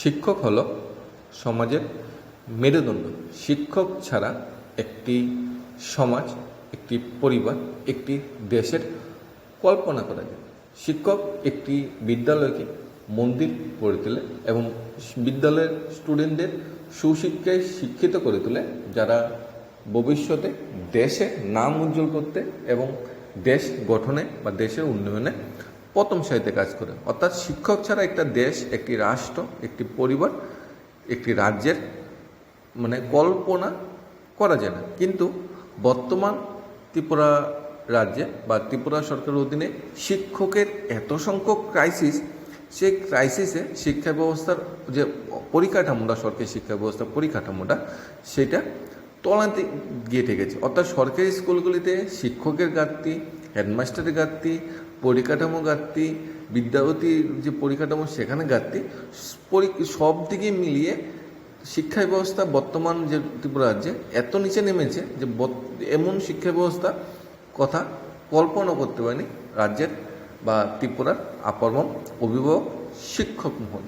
শিক্ষক হলো সমাজের মেরুদণ্ড। শিক্ষক ছাড়া একটি সমাজ, একটি পরিবার, একটি দেশের কল্পনা করা যায়। শিক্ষক একটি বিদ্যালয়কে মন্দির করে তোলে এবং বিদ্যালয়ের স্টুডেন্টদের সুশিক্ষায় শিক্ষিত করে তোলে, যারা ভবিষ্যতে দেশে নাম উজ্জ্বল করতে এবং দেশ গঠনে বা দেশের উন্নয়নে প্রথম সারিতে কাজ করে। অর্থাৎ শিক্ষক ছাড়া একটা দেশ, একটি রাষ্ট্র, একটি পরিবার, একটি রাজ্যের মানে কল্পনা করা যায় না। কিন্তু বর্তমান ত্রিপুরা রাজ্যে বা ত্রিপুরা সরকারের অধীনে শিক্ষকের এত সংখ্যক ক্রাইসিস সেই ক্রাইসিসে শিক্ষা ব্যবস্থার যে পরিকাঠামোটা, সরকারি শিক্ষা ব্যবস্থার পরিকাঠামোটা, সেটা তলাতে গিয়ে ঠেকেছে। অর্থাৎ সরকারি স্কুলগুলিতে শিক্ষকের ঘাটতি, হেডমাস্টারের ঘাটতি পরিকাঠামো ঘাটতি বিদ্যাপতির যে পরিকাঠামো, সেখানে ঘাটতি সব দিকে মিলিয়ে শিক্ষা ব্যবস্থা বর্তমান যে ত্রিপুরা রাজ্যে এত নিচে নেমেছে যে এমন শিক্ষা ব্যবস্থা কথা কল্পনা করতে পারেনি রাজ্যের বা ত্রিপুরার আপরমম অভিভাবক শিক্ষক মহল।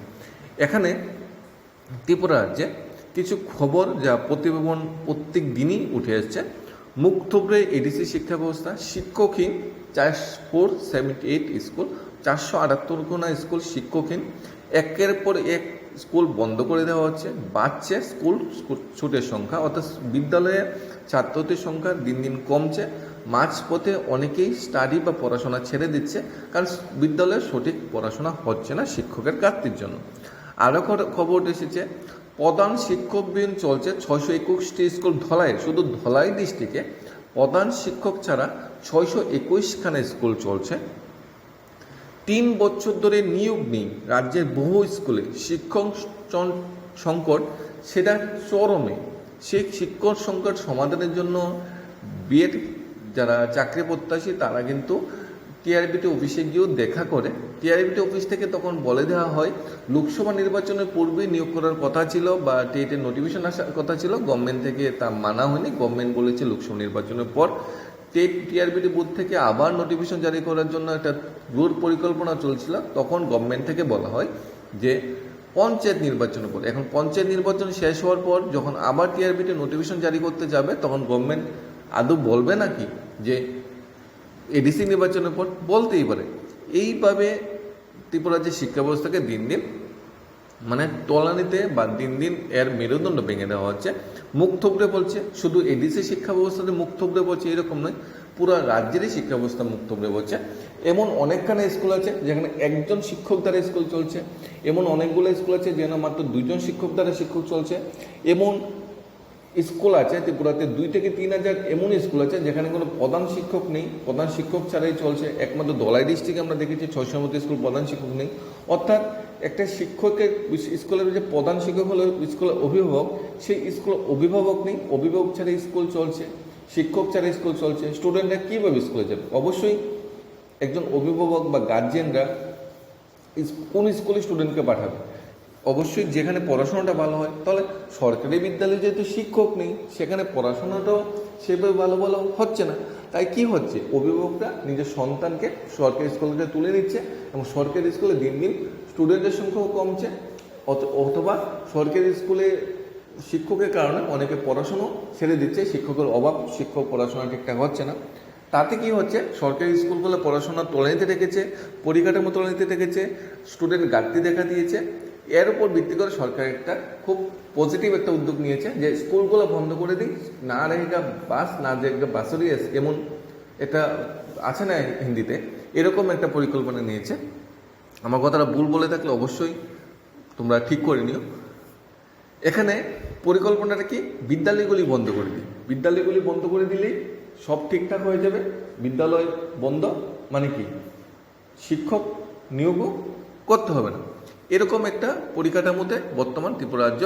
এখানে ত্রিপুরা রাজ্যে কিছু খবর যা প্রতিবেদন প্রত্যেক দিনই উঠে আসছে। মুখ এডিসি শিক্ষা ব্যবস্থা, শিক্ষকহীন চার ফোর সেভেন্টি এইট স্কুল চারশো আটাত্তর গোনা স্কুল শিক্ষকহীন। একের পর এক স্কুল বন্ধ করে দেওয়া হচ্ছে। বাড়ছে স্কুল ছুটের সংখ্যা, অর্থাৎ বিদ্যালয়ে ছাত্রদের সংখ্যা দিন দিন কমছে। মাঝপথে অনেকেই স্টাডি বা পড়াশোনা ছেড়ে দিচ্ছে, কারণ বিদ্যালয়ে সঠিক পড়াশোনা হচ্ছে না শিক্ষকের ঘাটতির জন্য। আরও খবর এসেছে প্রধান শিক্ষক বিন চলছে ছয়শো একুশটি স্কুল ধলাই শুধু ধলাই ডিস্ট্রিক্টে প্রধান শিক্ষক ছাড়া ছয়শো একুশখানা স্কুল চলছে। তিন বছর ধরে নিয়োগ নেই রাজ্যের বহু স্কুলে। শিক্ষক সংকট সেটা চরমে। সেই শিক্ষক সংকট সমাধানের জন্য বিএড যারা চাকরি প্রত্যাশী তারা কিন্তু টিআরবিটি অফিসে গিয়েও দেখা করে। টিআরবিটি অফিস থেকে তখন বলে দেওয়া হয়, লোকসভা নির্বাচনের পূর্বেই নিয়োগ করার কথা ছিল বা টেটের নোটিফিকেশন আসার কথা ছিল গভর্নমেন্ট থেকে তা মানা হয়নি। গভর্নমেন্ট বলেছে লোকসভা নির্বাচনের পর টেট টিআরবিটি বুথ থেকে আবার নোটিফিকেশন জারি করার জন্য একটা দূর পরিকল্পনা চলছিল। তখন গভর্নমেন্ট থেকে বলা হয় যে পঞ্চায়েত নির্বাচনের পর, এখন পঞ্চায়েত নির্বাচন শেষ হওয়ার পর যখন আবার টিআরবিটি নোটিফিকেশন জারি করতে যাবে, তখন গভর্নমেন্ট আদৌ বলবে নাকি যে এডিসি নির্বাচনের পর বলতেই পারে। এইভাবে ত্রিপুরা যে শিক্ষা ব্যবস্থাকে দিন দিন মানে তলানিতে বা দিন দিন এর মেরুদণ্ড ভেঙে দেওয়া হচ্ছে। মুখ থুবড়ে বলছে শুধু এডিসি শিক্ষা ব্যবস্থাতে মুখ থুবড়ে বলছে এরকম নয়, পুরো রাজ্যেরই শিক্ষা ব্যবস্থা মুখ থুবড়ে বলছে এমন অনেকখানে স্কুল আছে যেখানে একজন শিক্ষক দ্বারা স্কুল চলছে। এমন অনেকগুলো স্কুল আছে যেখানে মাত্র দুইজন শিক্ষক দ্বারা শিক্ষক চলছে। এমন স্কুল আছে ত্রিপুরাতে দুই থেকে তিন হাজার এমন স্কুল আছে যেখানে কোনো প্রধান শিক্ষক নেই, প্রধান শিক্ষক ছাড়াই চলছে। একমাত্র দলাই ডিস্ট্রিক্টে আমরা দেখেছি ছয়শোর মতো স্কুল প্রধান শিক্ষক নেই। অর্থাৎ একটা শিক্ষকের স্কুলের যে প্রধান শিক্ষক হলো স্কুলের অভিভাবক, সেই স্কুল অভিভাবক নেই, অভিভাবক ছাড়া স্কুল চলছে, শিক্ষক ছাড়া স্কুল চলছে। স্টুডেন্টরা কীভাবে স্কুলে যাবে? অবশ্যই একজন অভিভাবক বা গার্জিয়ানরা কোন স্কুলে স্টুডেন্টকে পাঠাবে? অবশ্যই যেখানে পড়াশোনাটা ভালো হয়, তাহলে সরকারি বিদ্যালয়ে যেহেতু শিক্ষক নেই, সেখানে পড়াশোনাটাও সেভাবে ভালো ভালো হচ্ছে না। তাই কি হচ্ছে? অভিভাবকরা নিজের সন্তানকে সরকারি স্কুলে তুলে নিচ্ছে এবং সরকারি স্কুলে দিন দিন স্টুডেন্টের সংখ্যাও কমছে। অথ- অথবা সরকারি স্কুলে শিক্ষকের কারণে অনেকে পড়াশুনো ছেড়ে দিচ্ছে, শিক্ষকের অভাব, শিক্ষক পড়াশোনা ঠিকঠাক হচ্ছে না। তাতে কি হচ্ছে? সরকারি স্কুলগুলো পড়াশোনা তলানিতে রেখেছে, পরিকাঠামো তলানিতে রেখেছে স্টুডেন্ট ঘাটতি দেখা দিয়েছে। এর উপর ভিত্তি করে সরকার একটা খুব পজিটিভ একটা উদ্যোগ নিয়েছে যে স্কুলগুলো বন্ধ করে দিই। না রেখা বাস, না রেখা বাসরি এমন এটা আছে না হিন্দিতে। এরকম একটা পরিকল্পনা নিয়েছে। আমার কথাটা ভুল বলে থাকলে অবশ্যই তোমরা ঠিক করে নিও। এখানে পরিকল্পনাটা কি? বিদ্যালয়গুলি বন্ধ করে দিই। বিদ্যালয়গুলি বন্ধ করে দিলেই সব ঠিকঠাক হয়ে যাবে। বিদ্যালয় বন্ধ মানে কি? শিক্ষক নিয়োগও করতে হবে না। এরকম একটা পরিকাঠামোতে বর্তমান ত্রিপুরা রাজ্য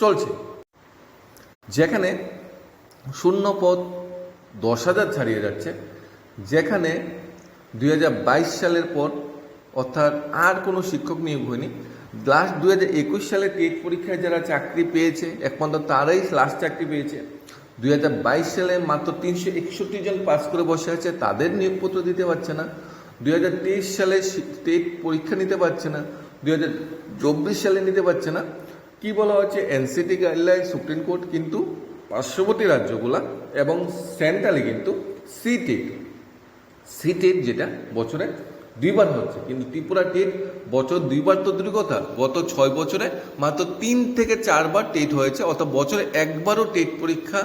চলছে। যেখানে শূন্য পদ দশ হাজার ছাড়িয়ে যাচ্ছে, যেখানে দুই হাজার বাইশ সালের পর অর্থাৎ আর কোনো শিক্ষক নিয়োগ হয়নি। লাস্ট দু হাজার একুশ সালে টেট পরীক্ষায় যারা চাকরি পেয়েছে, একমাত্র তারাই লাস্ট চাকরি পেয়েছে। দুই হাজার বাইশ সালে মাত্র তিনশো একষট্টি জন পাস করে বসে আছে, তাদের নিয়োগপত্র দিতে পারছে না। দুই হাজার তেইশ সালে টেট পরীক্ষা নিতে পারছে না। দুই হাজার চব্বিশ সালে নিতে পারছে না। কি বলা হচ্ছে এনসিটি গাইডলাইন সুপ্রিম কোর্ট কিন্তু পার্শ্ববর্তী রাজ্যগুলা এবং সেন্ট্রালে কিন্তু সি টেট সি যেটা বছরে দুইবার হচ্ছে। কিন্তু ত্রিপুরা টেট বছর দুইবার তো দূর কথা গত ছয় বছরে মাত্র তিন থেকে চারবার টেট হয়েছে অত বছরে একবারও টেট পরীক্ষা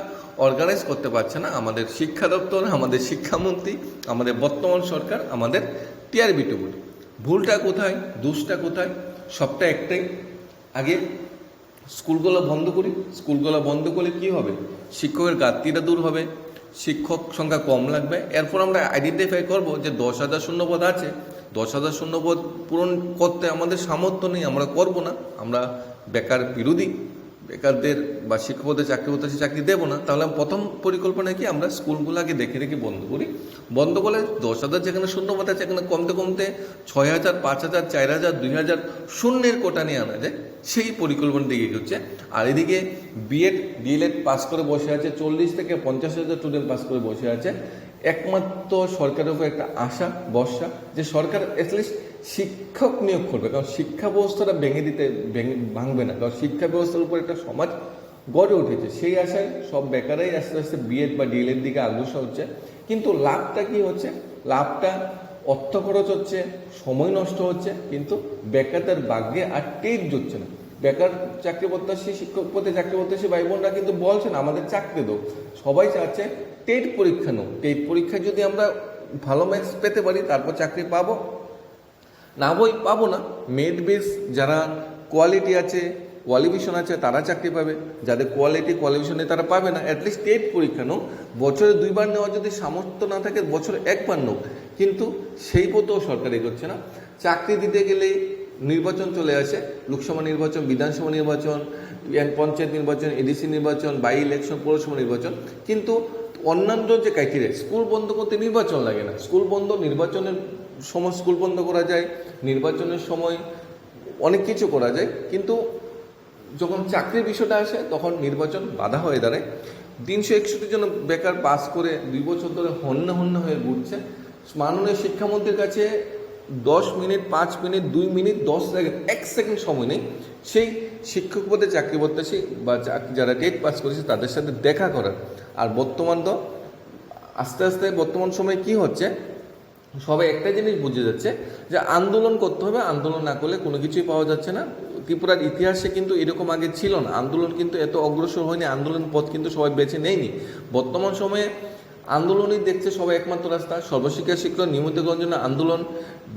অর্গানাইজ করতে পারছে না আমাদের শিক্ষা দপ্তর, আমাদের শিক্ষামন্ত্রী, আমাদের বর্তমান সরকার, আমাদের টিআরবি টুবুল ভুলটা কোথায়, দোষটা কোথায়, সবটা একটাই। আগে স্কুলগুলো বন্ধ করি, স্কুলগুলো বন্ধ করলে কি হবে? শিক্ষকের ঘাটতিটা দূর হবে, শিক্ষক সংখ্যা কম লাগবে। এরপর আমরা আইডেন্টিফাই করব যে দশ হাজার শূন্যপদ আছে। দশ হাজার শূন্যপদ পূরণ করতে আমাদের সামর্থ্য নেই, আমরা করব না। আমরা বেকার বিরোধী। বেকারদের বা শিক্ষকদের চাকরি করতে চাকরি দেবো না, তাহলে প্রথম পরিকল্পনা কি? আমরা স্কুলগুলোকে দেখে রেখে বন্ধ করি। বন্ধ করলে দশ হাজার যেখানে শূন্যপদ আছে, সেখানে কমতে কমতে ছয় হাজার, পাঁচ হাজার, চার হাজার, দুই হাজার শূন্যের কোটা নিয়ে আনা যায়। সেই পরিকল্পনা দিকে হচ্ছে। আর এদিকে বিএড ডিএলএড পাস করে বসে আছে, চল্লিশ থেকে পঞ্চাশ হাজার স্টুডেন্ট পাস করে বসে আছে। একমাত্র সরকারের উপর একটা আশা, ভরসা যে সরকার অ্যাটলিস্ট শিক্ষক নিয়োগ করবে, কারণ শিক্ষা ব্যবস্থাটা ভেঙে দিতে, ভেঙে, ভাঙবে না। কারণ শিক্ষা ব্যবস্থার উপর একটা সমাজ গড়ে উঠেছে। সেই আশায় সব বেকারাই আস্তে আস্তে বিএড বা ডিএলএড দিকে অগ্রসর হচ্ছে। কিন্তু লাভটা কি হচ্ছে? লাভটা অর্থ খরচ হচ্ছে, সময় নষ্ট হচ্ছে, কিন্তু বেকারদের ভাগ্যে আর টেট জুটছে না। বেকার চাকরি প্রত্যাশী শিক্ষক পদে চাকরি প্রত্যাশী ভাই বোনরা কিন্তু বলছেন আমাদের চাকরি দাও সবাই চাচ্ছে টেট পরীক্ষা নাও টেট পরীক্ষায় যদি আমরা ভালো ম্যাক্স পেতে পারি, তারপর চাকরি পাবো। না বই পাবো না। মেড বেস যারা কোয়ালিটি আছে কোয়ালিফিকেশন আছে, তারা চাকরি পাবে। যাদের কোয়ালিটি কোয়ালিফিকেশন তারা পাবে না। অ্যাটলিস্ট টেট পরীক্ষা নোক। বছরে দুইবার নেওয়ার যদি সামর্থ্য না থাকে, বছরে একবার নোক। কিন্তু সেই পথেও সরকার এগোচ্ছে না। চাকরি দিতে গেলেই নির্বাচন চলে আসে। লোকসভা নির্বাচন, বিধানসভা নির্বাচন পঞ্চায়েত নির্বাচন, এডিসি নির্বাচন, বাই ইলেকশন, পৌরসভা নির্বাচন। কিন্তু অন্যান্য যে ক্রাইটেরিয়া স্কুল বন্ধ করতে নির্বাচন লাগে না। স্কুল বন্ধ, নির্বাচনের সময় স্কুল বন্ধ করা যায়, নির্বাচনের সময় অনেক কিছু করা যায়, কিন্তু যখন চাকরির বিষয়টা আসে, তখন নির্বাচন বাধা হয়ে দাঁড়ায়। তিনশো একষট্টি জন বেকার পাস করে দুই বছর ধরে হন্য হন্য হয়ে ঘুরছে। মাননীয় শিক্ষামন্ত্রীর কাছে দশ মিনিট, পাঁচ মিনিট, দুই মিনিট, দশ সেকেন্ড, এক সেকেন্ড সময় নেই। সেই শিক্ষক পদে চাকরি প্রত্যাশী বা যারা টেট পাস করেছে, তাদের সাথে দেখা করার। আর বর্তমান তো আস্তে আস্তে বর্তমান সময়ে কি হচ্ছে সবাই একটা জিনিস বুঝে যাচ্ছে যে আন্দোলন করতে হবে, আন্দোলন না করলে কোনো কিছুই পাওয়া যাচ্ছে না। ত্রিপুরার ইতিহাসে কিন্তু এরকম আগে ছিল না। আন্দোলন কিন্তু এত অগ্রসর হয়নি, আন্দোলন পথ কিন্তু সবাই বেছে নেয়নি। বর্তমান সময়ে আন্দোলনই দেখছে সবাই একমাত্র রাস্তা। সর্বশিক্ষা শিক্ষক নিয়মিতকরণের জন্য আন্দোলন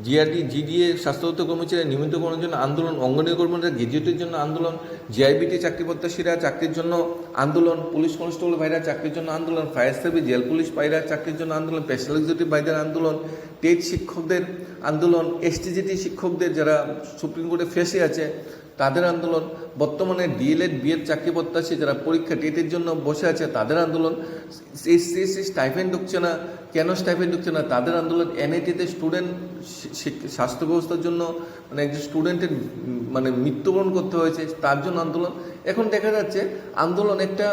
জিআরটি জিডিএ স্বাস্থ্যগত কর্মচারী নিয়মিতকরণের জন্য আন্দোলন অঙ্গনীয় কর্মীরা গ্রাজুয়েটের জন্য আন্দোলন জিআইবিটি চাকরি প্রত্যাশীরা চাকরির জন্য আন্দোলন, পুলিশ কনস্টেবল ভাইরা চাকরির জন্য আন্দোলন, ফায়ার সার্ভিস, জেল পুলিশ ভাইরা চাকরির জন্য আন্দোলন স্পেশাল এক্সিকিউটিভ ভাইদের আন্দোলন টেট শিক্ষকদের আন্দোলন এসটিজিটি শিক্ষকদের যারা সুপ্রিম কোর্টে ফেসে আছে তাদের আন্দোলন, বর্তমানে ডিএলএড বিএড চাকরি প্রত্যাশী যারা পরীক্ষা টেটের জন্য বসে আছে, তাদের আন্দোলন এসসি স্টাইফেন্ড ঢুকছে না, কেন স্টাইফেন্ড ঢুকছে না? তাদের আন্দোলন এনআইটিতে স্টুডেন্ট স্বাস্থ্য ব্যবস্থার জন্য মানে একজন স্টুডেন্টের মানে মৃত্যুবরণ করতে হয়েছে, তার জন্য আন্দোলন। এখন দেখা যাচ্ছে, আন্দোলন একটা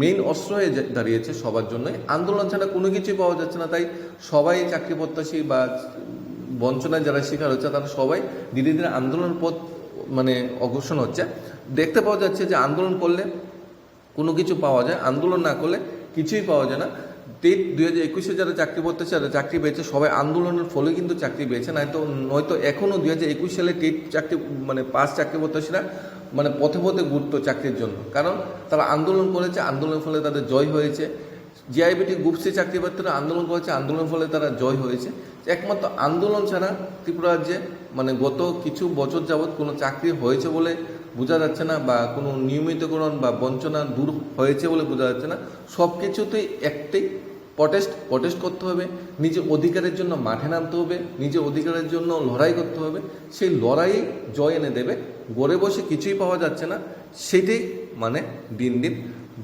মেইন অস্ত্র হয়ে দাঁড়িয়েছে সবার জন্য আন্দোলন ছাড়া কোনো কিছুই পাওয়া যাচ্ছে না, তাই সবাই চাকরি প্রত্যাশী বা বঞ্চনায় যারা শিকার হচ্ছে, তারা সবাই ধীরে ধীরে আন্দোলন পথ মানে অগ্রসর হচ্ছে। দেখতে পাওয়া যাচ্ছে যে আন্দোলন করলে কোনো কিছু পাওয়া যায়, আন্দোলন না করলে কিছুই পাওয়া যায় না। টেট দুই হাজার একুশে যারা চাকরি করতেছে, যারা চাকরি পেয়েছে, সবাই আন্দোলনের ফলে কিন্তু চাকরি পেয়েছে। নয়তো নয়তো এখনও দুই হাজার একুশ সালে টেট চাকরি মানে পাস চাকরি প্রত্যাশীরা মানে পথে পথে ঘুরতো চাকরির জন্য। কারণ তারা আন্দোলন করেছে, আন্দোলনের ফলে তাদের জয় হয়েছে। জিআইবিটি গ্রুপসি চাকরি প্রার্থীরা আন্দোলন করেছে, আন্দোলনের ফলে তারা জয় হয়েছে। একমাত্র আন্দোলন ছাড়া ত্রিপুরা রাজ্যে মানে গত কিছু বছর যাবৎ কোনো চাকরি হয়েছে বলে বোঝা যাচ্ছে না বা কোনো নিয়মিতকরণ বা বঞ্চনা দূর হয়েছে বলে বোঝা যাচ্ছে না। সব কিছুতেই একটাই প্রটেস্ট প্রটেস্ট করতে হবে নিজের অধিকারের জন্য মাঠে নামতে হবে নিজের অধিকারের জন্য লড়াই করতে হবে। সেই লড়াই জয় এনে দেবে, গড়ে বসে কিছুই পাওয়া যাচ্ছে না, সেটাই মানে দিন দিন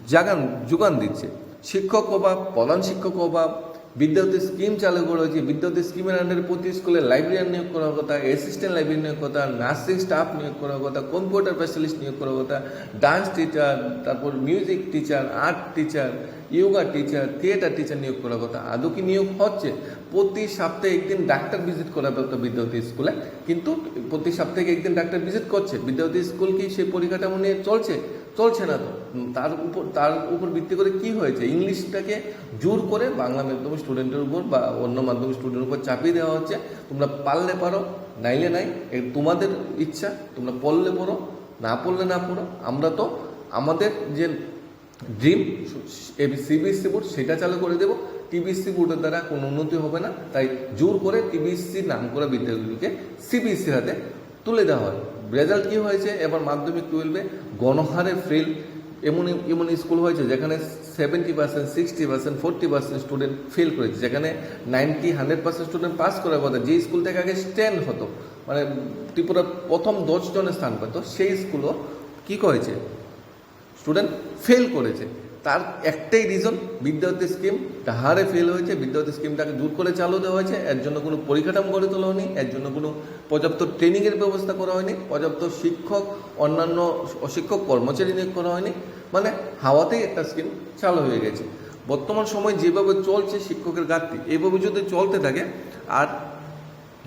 জাগান, যোগান দিচ্ছে। শিক্ষক অভাব, প্রধান শিক্ষক অভাব বিদ্যার্থী স্কিম চালু করা হয়েছে। বিদ্যার্থী স্কিমের আন্ডারে প্রতি স্কুলে লাইব্রেরিয়ান নিয়োগ করার কথা অ্যাসিস্ট্যান্ট লাইব্রেরি নিয়োগ কথা নার্সিং স্টাফ নিয়োগ করার কথা কম্পিউটার স্পেশালিস্ট নিয়োগ করার কথা ডান্স টিচার তারপর music teacher art teacher yoga teacher theatre teacher নিয়োগ করার কথা। আদৌ কি নিয়োগ হচ্ছে? প্রতি সপ্তাহে একদিন ডাক্তার ভিজিট করা হতো বিদ্যার্থী স্কুলে। কিন্তু প্রতি সপ্তাহে একদিন ডাক্তার ভিজিট করছে। বিদ্যার্থী স্কুল কি সেই পরিকাঠামো নিয়ে চলছে? চলছে না তো। তার উপর তার উপর ভিত্তি করে কি হয়েছে? ইংলিশটাকে জোর করে বাংলা মাধ্যম স্টুডেন্টের উপর বা অন্য মাধ্যম স্টুডেন্টের উপর চাপিয়ে দেওয়া হচ্ছে। তোমরা পারলে পারো, নাইলে নাই। তোমাদের ইচ্ছা, তোমরা পড়লে পড়ো, না পড়লে না পড়ো। আমরা তো, আমাদের যে ড্রিম সিবিএসসি বোর্ড সেটা চালু করে দেবো। টিবিএসসি বোর্ডের দ্বারা কোনো উন্নতি হবে না। তাই জোর করে টিবিএসসির নাম করা বিদ্যালয়গুলিকে সিবিএসসির হাতে তুলে দেওয়া হয়। রেজাল্ট কী হয়েছে? এবার মাধ্যমিক টুয়েলভে গণহারে ফেল এমন এমন স্কুল হয়েছে যেখানে seventy percent sixty percent forty percent student fail করেছে। যেখানে ninety hundred percent student pass করার কথা। যে স্কুল থেকে আগে স্ট্যান্ড হতো মানে ত্রিপুরা প্রথম দশ জনের স্থান পেত সেই স্কুলও কী করেছে? স্টুডেন্ট ফেল করেছে। তার একটাই রিজন বিদ্যার্থী স্কিম হারে ফেল হয়েছে বিদ্যার্থী স্কিমটাকে দূর করে চালু দেওয়া হয়েছে, এর জন্য কোনো পরিকাঠামো গড়ে তোলা হয়নি, এর জন্য কোনো পর্যাপ্ত ট্রেনিংয়ের ব্যবস্থা করা হয়নি, পর্যাপ্ত শিক্ষক, অন্যান্য অশিক্ষক, কর্মচারী নিয়োগ করা হয়নি মানে হাওয়াতেই একটা স্কিম চালু হয়ে গেছে। বর্তমান সময় যেভাবে চলছে শিক্ষকের ঘাটতি এইভাবে যদি চলতে থাকে, আর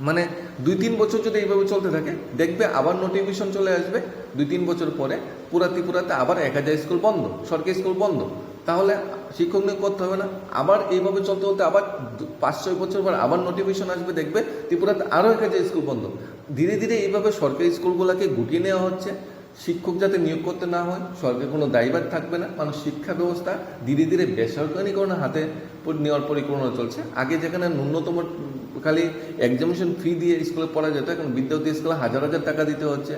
মানে দুই তিন বছর যদি এইভাবে চলতে থাকে, দেখবে আবার নোটিফিকেশন চলে আসবে, দুই তিন বছর পরে পুরা ত্রিপুরাতে আবার এক হাজার স্কুল বন্ধ, সরকারি স্কুল বন্ধ। তাহলে শিক্ষক নিয়োগ করতে হবে না। আবার এইভাবে চলতে চলতে আবার পাঁচ, ছয় বছর পর আবার নোটিফিকেশন আসবে, দেখবে ত্রিপুরাতে আরও এক হাজার স্কুল বন্ধ। ধীরে ধীরে এইভাবে সরকারি স্কুলগুলোকে গুটিয়ে নেওয়া হচ্ছে। শিক্ষক যাতে নিয়োগ করতে না হয়, সরকার কোনো দায়ভার থাকবে না। মানুষ শিক্ষা ব্যবস্থা ধীরে ধীরে বেসরকারিকরণের হাতে নেওয়ার পরিকল্পনা চলছে। আগে যেখানে ন্যূনতম খালি এক্সামিনেশন ফি দিয়ে স্কুলে পড়া যেত, এখন বিদ্যার্থী স্কুলে হাজার হাজার টাকা দিতে হচ্ছে।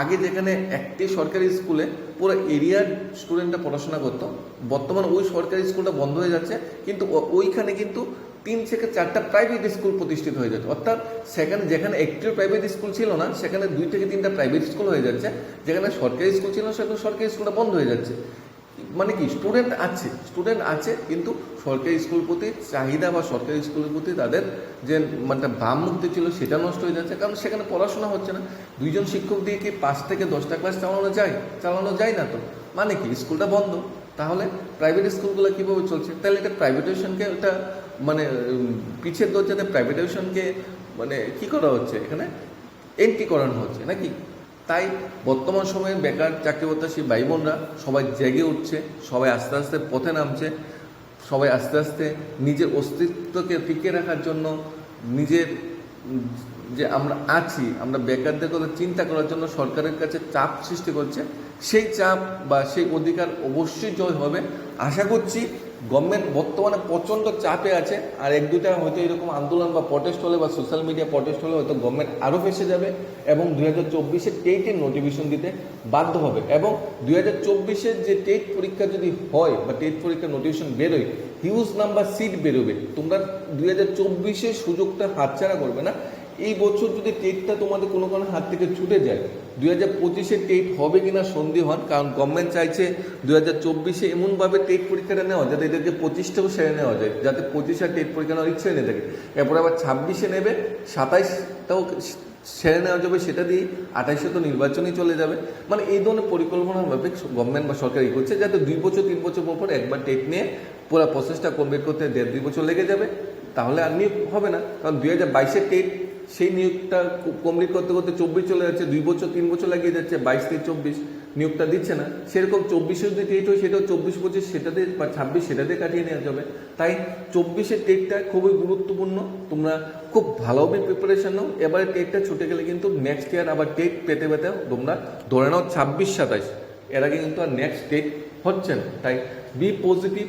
আগে যেখানে একটি সরকারি স্কুলে পুরো এরিয়ার স্টুডেন্টরা পড়াশোনা করতো, বর্তমানে ওই সরকারি স্কুলটা বন্ধ হয়ে যাচ্ছে, কিন্তু ওইখানে কিন্তু তিন থেকে চারটা প্রাইভেট স্কুল প্রতিষ্ঠিত হয়ে যাচ্ছে অর্থাৎ সেখানে, যেখানে একটিও প্রাইভেট স্কুল ছিল না, সেখানে দুই থেকে তিনটা প্রাইভেট স্কুল হয়ে যাচ্ছে, যেখানে সরকারি স্কুল ছিল সেখানে সরকারি স্কুলটা বন্ধ হয়ে যাচ্ছে। মানে কি স্টুডেন্ট আছে স্টুডেন্ট আছে, কিন্তু সরকারি স্কুল প্রতি চাহিদা বা সরকারি স্কুলের প্রতি তাদের যে মানে ভাব মুক্তি ছিল সেটা নষ্ট হয়ে যাচ্ছে, কারণ সেখানে পড়াশোনা হচ্ছে না। দুইজন শিক্ষক দিয়ে কি পাঁচ থেকে দশটা ক্লাস চালানো যায়? চালানো যায় না তো। মানে কি স্কুলটা বন্ধ। তাহলে প্রাইভেট স্কুলগুলো কীভাবে চলছে? তাহলে এটা প্রাইভেটাইজেশনকে ওটা মানে পিছের দরজাতে প্রাইভেটাইজেশনকে মানে কি করা হচ্ছে এখানে? এন্ট্রি করানো হচ্ছে, নাকি? তাই বর্তমান সময়ে বেকার চাকরি সেই ভাই বোনরা সবাই জেগে উঠছে, সবাই আস্তে আস্তে পথে নামছে, সবাই আস্তে আস্তে নিজের অস্তিত্বকে টিকে রাখার জন্য নিজের যে আমরা আছি, আমরা বেকারদের কথা চিন্তা করার জন্য সরকারের কাছে চাপ সৃষ্টি করছে। সেই চাপ বা সেই অধিকার অবশ্যই জয় হবে। আশা করছি গভর্নমেন্ট বর্তমানে প্রচণ্ড চাপে আছে। আর এক দুটা হয়তো এরকম আন্দোলন বা প্রটেস্ট হলে বা সোশ্যাল মিডিয়া প্রটেস্ট হলে হয়তো গভর্নমেন্ট আরও ফেসে যাবে এবং দু হাজার চব্বিশে টেটের নোটিফিকেশন দিতে বাধ্য হবে। এবং দু হাজার চব্বিশের যে টেট পরীক্ষা যদি হয় বা টেট পরীক্ষার নোটিফিকেশন বেরোয় হিউজ নাম্বার সিট বেরোবে। তোমরা দু হাজার চব্বিশে সুযোগটা হাতছাড়া করবে না। এই বছর যদি টেটটা তোমাদের কোনো কারণে হাত থেকে ছুটে যায় দুই হাজার পঁচিশে টেট হবে কিনা সন্দেহ হন কারণ গভর্নমেন্ট চাইছে দুই হাজার চব্বিশে এমনভাবে টেট পরীক্ষাটা নেওয়া যাতে এদেরকে পঁচিশটাও সেরে নেওয়া যায়, যাতে পঁচিশে আর টেট পরীক্ষা নেওয়ার ইচ্ছে নেই থাকে। এরপর আবার ছাব্বিশে নেবে, সাতাইশটাও সেরে নেওয়া যাবে, সেটা দিয়ে আঠাইশে তো নির্বাচনই চলে যাবে। মানে এই ধরনের পরিকল্পনা ভাবে গভর্নমেন্ট বা সরকার ই করছে, যাতে দুই বছর, তিন বছর পর পর একবার টেট নিয়ে পুরো প্রসেসটা কমপ্লিট করতে দেড় দুই বছর লেগে যাবে। তাহলে আর নিয়োগ হবে না, কারণ দুই হাজার বাইশের টেট সেই নিয়োগটা কমপ্লিট করতে করতে চব্বিশ চলে যাচ্ছে, দুই বছর, তিন বছর লাগিয়ে যাচ্ছে, বাইশ থেকে চব্বিশ নিয়োগটা দিচ্ছে না। সেরকম চব্বিশে যদি টেট হয় সেটাও চব্বিশ, পঁচিশ সেটাতে বা ছাব্বিশ সেটাতে কাটিয়ে নেওয়া যাবে। তাই চব্বিশের টেটটা খুবই গুরুত্বপূর্ণ। তোমরা খুব ভালোভাবে প্রিপারেশন নাও। এবারে টেটটা ছুটে গেলে কিন্তু নেক্সট ইয়ার আবার টেট পেতে পেতে তোমরা ধরে নাও ছাব্বিশ, সাতাইশ। এর আগে কিন্তু আর নেক্সট টেট হচ্ছে না। তাই বি পজিটিভ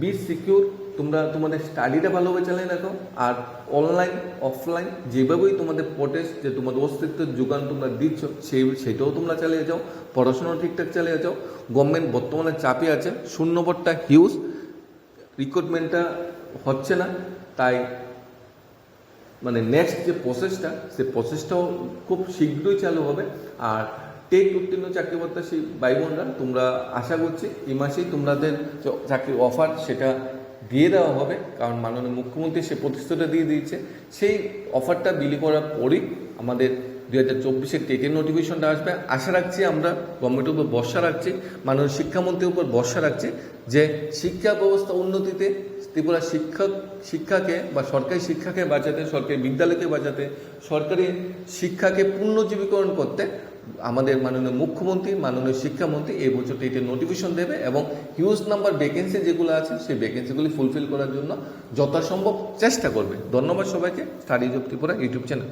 বি সিকিউর তোমরা তোমাদের স্টাডিটা ভালোভাবে চালিয়ে রাখো আর অনলাইন অফলাইন যেভাবেই তোমাদের প্রটেস্ট যে তোমাদের অস্তিত্বের যোগান তোমরা দিচ্ছ সেই সেটাও তোমরা চালিয়ে যাও। পড়াশোনা ঠিকঠাক চালিয়ে যাও। গভর্নমেন্ট বর্তমানে চাপে আছে। শূন্যপদটা হিউজ রিক্রুটমেন্টটা হচ্ছে না। তাই মানে নেক্সট যে প্রসেসটা সে প্রসেসটাও খুব শীঘ্রই চালু হবে। আর টেট উত্তীর্ণ চাকরি প্রত্যাশী ভাই বোনরা, তোমরা আশা করছি, এই মাসেই তোমাদের চাকরির অফার সেটা দিয়ে দেওয়া হবে, কারণ মাননীয় মুখ্যমন্ত্রী সে প্রতিশ্রুতি দিয়ে দিয়েছে। সেই অফারটা বিলি করার পরই আমাদের দুই হাজার চব্বিশের টেটের নোটিফিকেশনটা আসবে। আশা রাখছি আমরা গভর্নমেন্টের উপর ভরসা রাখছি, মাননীয় শিক্ষামন্ত্রীর উপর ভরসা রাখছি যে শিক্ষা ব্যবস্থা উন্নতিতে ত্রিপুরা শিক্ষক, শিক্ষাকে বা সরকারি শিক্ষাকে বাঁচাতে, সরকারি বিদ্যালয়কে বাঁচাতে, সরকারি শিক্ষাকে পুনর্জীবীকরণ করতে আমাদের মাননীয় মুখ্যমন্ত্রী, মাননীয় শিক্ষামন্ত্রী এই বছর এটি নোটিফিকেশন দেবে এবং হিউজ নাম্বার ভ্যাকেন্সি যেগুলো আছে, সেই ভ্যাকেন্সিগুলি ফুলফিল করার জন্য যথাসম্ভব চেষ্টা করবে। ধন্যবাদ সবাইকে। Studies of Tripura YouTube channel